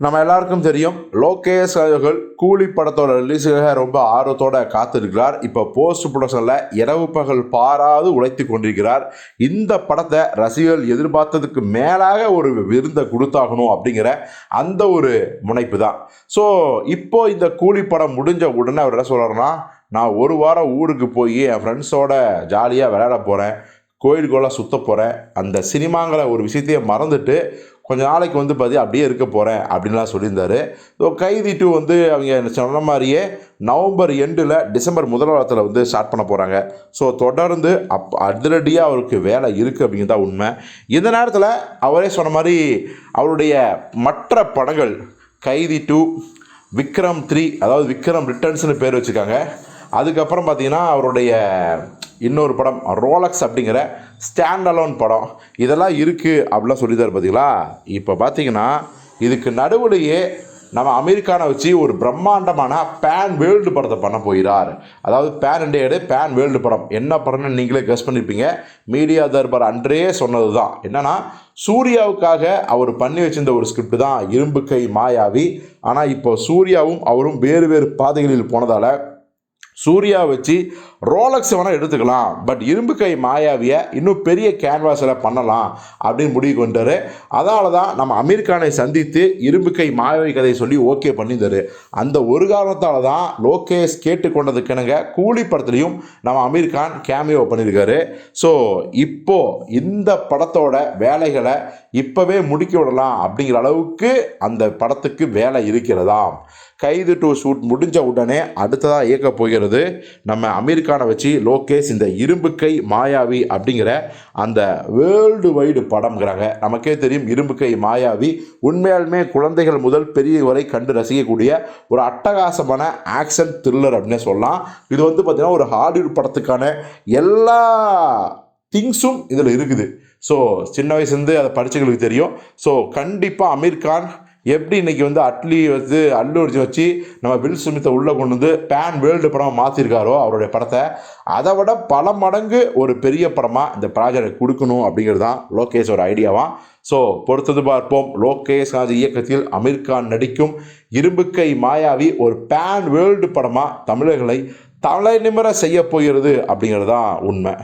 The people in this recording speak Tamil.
நம்ம எல்லாருக்கும் தெரியும் லோகேஷ் அவர்கள் கூலி படத்தோட ரிலீஸுக்காக ரொம்ப ஆர்வத்தோட காத்திருக்கிறார். இப்போ போஸ்ட் ப்ரொடக்ஷனில் இரவு பகல் பாராது உழைத்து கொண்டிருக்கிறார். இந்த படத்தை ரசிகர்கள் எதிர்பார்த்ததுக்கு மேலாக ஒரு விருந்தை கொடுத்தாகணும் அப்படிங்கிற அந்த ஒரு முனைப்பு தான் ஸோ இப்போ இந்த கூலி படம் முடிஞ்ச உடனே அவர் என்ன சொல்கிறாருன்னா நான் ஒரு வாரம் ஊருக்கு போய் என் ஃப்ரெண்ட்ஸோட ஜாலியாக விளையாட போகிறேன் கோயிலுக்குள்ளே சுத்த போகிறேன் அந்த சினிமாங்கிற ஒரு விஷயத்தையே மறந்துட்டு கொஞ்ச நாளைக்கு வந்து பார்த்தீங்க அப்படியே இருக்க போகிறேன் அப்படின்லாம் சொல்லியிருந்தாரு. ஸோ கைதி டூ வந்து அவங்க சொன்ன மாதிரியே நவம்பர் எண்டில் டிசம்பர் முதல் வாரத்தில் வந்து ஸ்டார்ட் பண்ண போகிறாங்க ஸோ தொடர்ந்து அப் அதிரடியாக அவருக்கு வேலை இருக்குது அப்படிங்கிறது தான் உண்மை. இந்த நேரத்தில் அவரே சொன்ன மாதிரி அவருடைய மற்ற படங்கள் கைதி டூ விக்ரம் த்ரீ அதாவது விக்ரம் ரிட்டர்ன்ஸ்னு பேர் வச்சுருக்காங்க. அதுக்கப்புறம் பார்த்தீங்கன்னா அவருடைய இன்னொரு படம் ரோலக்ஸ் அப்படிங்கிற ஸ்டாண்ட் அலோன் படம். இதெல்லாம் இருக்குது அப்படிலாம் சொல்லித்தார் பார்த்தீங்களா இப்போ பார்த்தீங்கன்னா இதுக்கு நடுவுலையே நம்ம அமெரிக்கானை வச்சு ஒரு பிரம்மாண்டமான பேன் வேர்ல்டு படத்தை பண்ண போகிறார். அதாவது பேன் இண்டியாடு பேன் வேர்ல்டு படம். என்ன படம்னு நீங்களே கெஸ் பண்ணியிருப்பீங்க மீடியா தர்பார் அன்றே சொன்னது தான் என்னென்னா சூர்யாவுக்காக அவர் பண்ணி வச்சிருந்த ஒரு ஸ்கிரிப்ட் தான் இரும்பு கை மாயாவி. ஆனால் இப்போ சூர்யாவும் அவரும் வேறு வேறு பாதைகளில் போனதால் சூர்யா வச்சு ரோலக்ஸ் வேணால் எடுத்துக்கலாம். பட் இரும்பு கை மாயாவியை இன்னும் பெரிய கேன்வாஸில் பண்ணலாம் அப்படின்னு முடிவு கொண்டாரு அதனால தான் நம்ம அமீர் கானை சந்தித்து இரும்பு கை மாயாவி கதையை சொல்லி ஓகே பண்ணியிருந்தாரு. அந்த ஒரு காரணத்தால் தான் லோகேஷ் கேட்டுக்கொண்டதுக்கிணங்க கூலி படத்துலையும் நம்ம அமீர் கான் கேமியோ பண்ணியிருக்காரு. ஸோ இப்போது இந்த படத்தோட வேலைகளை இப்போவே முடிக்க விடலாம் அப்படிங்கிற அளவுக்கு அந்த படத்துக்கு வேலை இருக்கிறதாம். கைது டூ ஷூட் முடிஞ்ச உடனே அடுத்ததாக இயக்க போகிறது நம்ம அமெரிக்கானை வச்சு லோகேஷ் இந்த இரும்பு கை மாயாவி அப்படிங்கிற அந்த வேர்ல்டு வைடு படம்ங்கிறாங்க. நமக்கே தெரியும் இரும்பு கை மாயாவி உண்மையாலுமே குழந்தைகள் முதல் பெரிய வரை கண்டு ரசிக்கக்கூடிய ஒரு அட்டகாசமான ஆக்ஷன் த்ரில்லர் அப்படின்னே சொல்லலாம். இது வந்து பார்த்திங்கன்னா ஒரு ஹாலிவுட் படத்துக்கான எல்லா திங்ஸும் இதில் இருக்குது. ஸோ சின்ன வயசுலேருந்து அதை படித்தவங்களுக்கு தெரியும். ஸோ கண்டிப்பாக அமீர் கான் எப்படி இன்றைக்கி வந்து அட்லி வந்து அல்லு அடிச்சு வச்சு நம்ம வில் சுமித்தை உள்ளே கொண்டு வந்து பேன் வேர்ல்டு படமாக மாற்றிருக்காரோ அவருடைய படத்தை அதை விட பல மடங்கு ஒரு பெரிய படமாக இந்த ப்ராஜெக்ட் கொடுக்கணும் அப்படிங்கிறது தான் லோகேஷோட ஐடியாவாக ஸோ பொறுத்தது பார்ப்போம். லோகேஷ் ராஜ் இயக்கத்தில் அமீர் கான் நடிக்கும் இரும்புக்கை மாயாவி ஒரு பேன் வேர்ல்டு படமாக தமிழர்களை தலை நிமிர செய்ய போகிறது அப்படிங்கிறது தான் உண்மை.